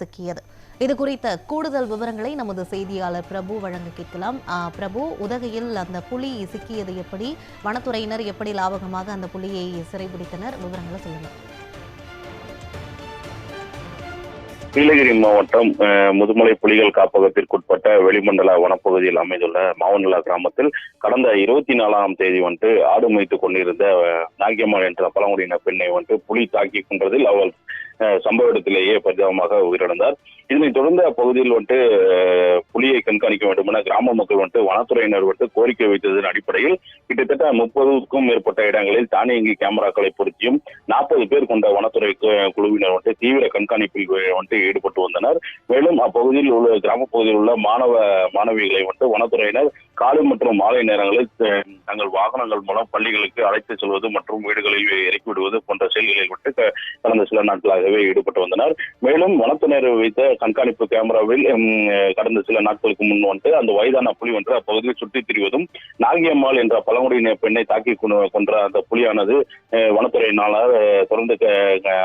சிக்கியது. இது குறித்த கூடுதல் விவரங்களை நமது செய்தியாளர் பிரபு வழங்க கேட்கலாம். பிரபு உதகையில் அந்த புலி சிக்கியது எப்படி? வனத்துறையினர் எப்படி லாபகமாக அந்த புலியை சிறைபிடித்தனர்? விவரங்களை சொல்லுங்க. நீலகிரி மாவட்டம் முதுமலை புலிகள் காப்பகத்திற்குட்பட்ட வெளிமண்டல வனப்பகுதியில் அமைந்துள்ள மாவனலா கிராமத்தில் கடந்த இருபத்தி நாலாம் தேதி வந்துட்டு ஆடு மேய்த்து கொண்டிருந்த நாகியம்மாள் என்ற பழங்குடியின பெண்ணை வந்துட்டு புலி தாக்கி கொண்டதில் அவள் சம்பவ இடத்திலேயே பரிதாபமாக உயிரிழந்தார். இதனைத் தொடர்ந்து அப்பகுதியில் வந்துட்டு புலியை கண்காணிக்க வேண்டும் என கிராம மக்கள் வந்துட்டு வனத்துறையினர் வந்துட்டு கோரிக்கை வைத்ததன் அடிப்படையில் கிட்டத்தட்ட முப்பதுக்கும் மேற்பட்ட இடங்களில் தானியங்கி கேமராக்களை பொருத்தியும் நாற்பது பேர் கொண்ட வனத்துறை குழுவினர் வந்துட்டு தீவிர கண்காணிப்பில் வந்துட்டு ஈடுபட்டு வந்தனர். மேலும் அப்பகுதியில் உள்ள கிராம பகுதியில் உள்ள மாணவ மாணவிகளை வந்துட்டு வனத்துறையினர் காலை மற்றும் மாலை நேரங்களில் தங்கள் வாகனங்கள் மூலம் பள்ளிகளுக்கு அழைத்து செல்வது மற்றும் வீடுகளில் இறக்கி விடுவது போன்ற செயல்களில் விட்டு கடந்த சில நாட்களாக நாட்களாகவே ஈடுபட்டு வந்தனர். மேலும் வனத்தினர் வைத்த கண்காணிப்பு கேமராவில் கடந்த சில நாட்களுக்கு முன் வந்துட்டு அந்த வயதான புலி ஒன்று அப்பகுதியில் சுற்றித் திரிவதும் நாகியம்மாள் என்ற பழங்குடியின பெண்ணை தாக்கி கொன்ற அந்த புலியானது வனத்துறையினால் தொடர்ந்து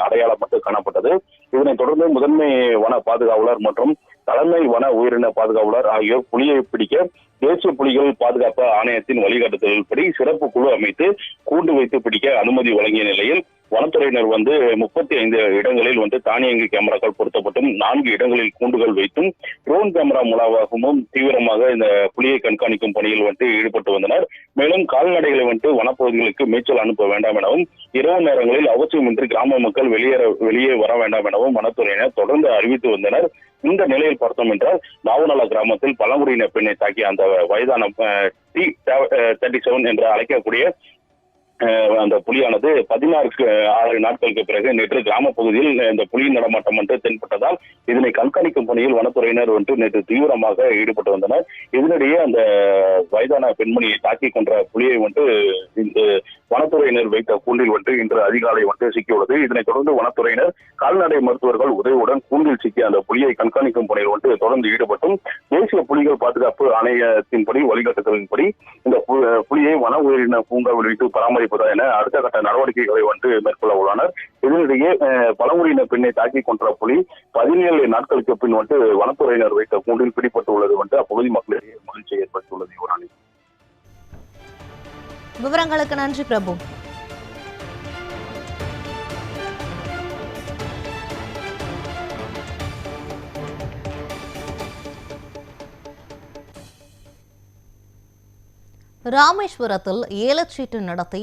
அடையாளப்பட்டு காணப்பட்டது. இதனைத் தொடர்ந்து முதன்மை வன பாதுகாவலர் மற்றும் தலைமை வன உயிரின பாதுகாவலர் ஆகியோர் புலியை பிடிக்க தேசிய புலிகள் பாதுகாப்பு ஆணையத்தின் வழிகாட்டுதல்படி சிறப்பு குழு அமைத்து கூண்டு வைத்து பிடிக்க அனுமதி வழங்கிய நிலையில் வனத்துறையினர் வந்து முப்பத்தி ஐந்து இடங்களில் வந்து தானியங்கி கேமராக்கள் பொருத்தப்பட்டும் நான்கு இடங்களில் கூண்டுகள் வைத்தும் ட்ரோன் கேமரா மூலமாகவும் தீவிரமாக இந்த புலியை கண்காணிக்கும் பணியில் வந்து ஈடுபட்டு வந்தனர். மேலும் கால்நடைகளை வந்து வனப்பகுதிகளுக்கு மேய்ச்சல் அனுப்ப வேண்டாம் எனவும் இரவு நேரங்களில் அவசியமின்றி கிராம மக்கள் வெளியேற வெளியே வர வேண்டாம் எனவும் வனத்துறையினர் தொடர்ந்து அறிவித்து வந்தனர். இந்த நிலையில் பார்த்தோம் என்றால் நாவநல கிராமத்தில் பழங்குடியின பெண்ணை தாக்கிய அந்த வயதான டி தேர்ட்டி செவன் என்று அழைக்கக்கூடிய அந்த புலியானது பதினாறு ஆறு நாட்களுக்கு பிறகு நேற்று கிராம பகுதியில் இந்த புலி நடமாட்டம் வந்து தென்பட்டதால் இதனை கண்காணிக்கும் பணியில் வனத்துறையினர் வந்து நேற்று தீவிரமாக ஈடுபட்டு வந்தனர். இதனிடையே அந்த வயதான பெண்மணியை தாக்கி கொன்ற புலியை வந்து இந்த வனத்துறையினர் வைத்த கூண்டில் வந்து இன்று அதிகாலை வந்து சிக்கியுள்ளது. இதனைத் தொடர்ந்து வனத்துறையினர் கால்நடை மருத்துவர்கள் உதவியுடன் கூண்டில் சிக்கிய அந்த புலியை கண்காணிக்கும் பணியில் வந்து தொடர்ந்து ஈடுபட்டும். தேசிய புலிகள் பாதுகாப்பு ஆணையத்தின்படி வழிகாட்டுதலின்படி இந்த பு- புலியை வன உயிரின பூங்காவில் வைத்து பராமரிப்பதா என அடுத்த கட்ட நடவடிக்கைகளை வந்து மேற்கொள்ள உள்ளனர். இதனிடையே அஹ், பழங்குடியின பெண்ணை தாக்கி கொன்ற புலி பதினேழு நாட்களுக்கு பின் வந்து வனத்துறையினர் வைத்த கூண்டில் பிடிபட்டுள்ளது வந்து அப்பகுதி மக்களிடையே மகிழ்ச்சியை ஏற்படுத்தியுள்ளது யுவராணி விவரங்களுக்கு நன்றி பிரபு. ராமேஸ்வரத்தில் ஏலச்சீட்டு நடத்தி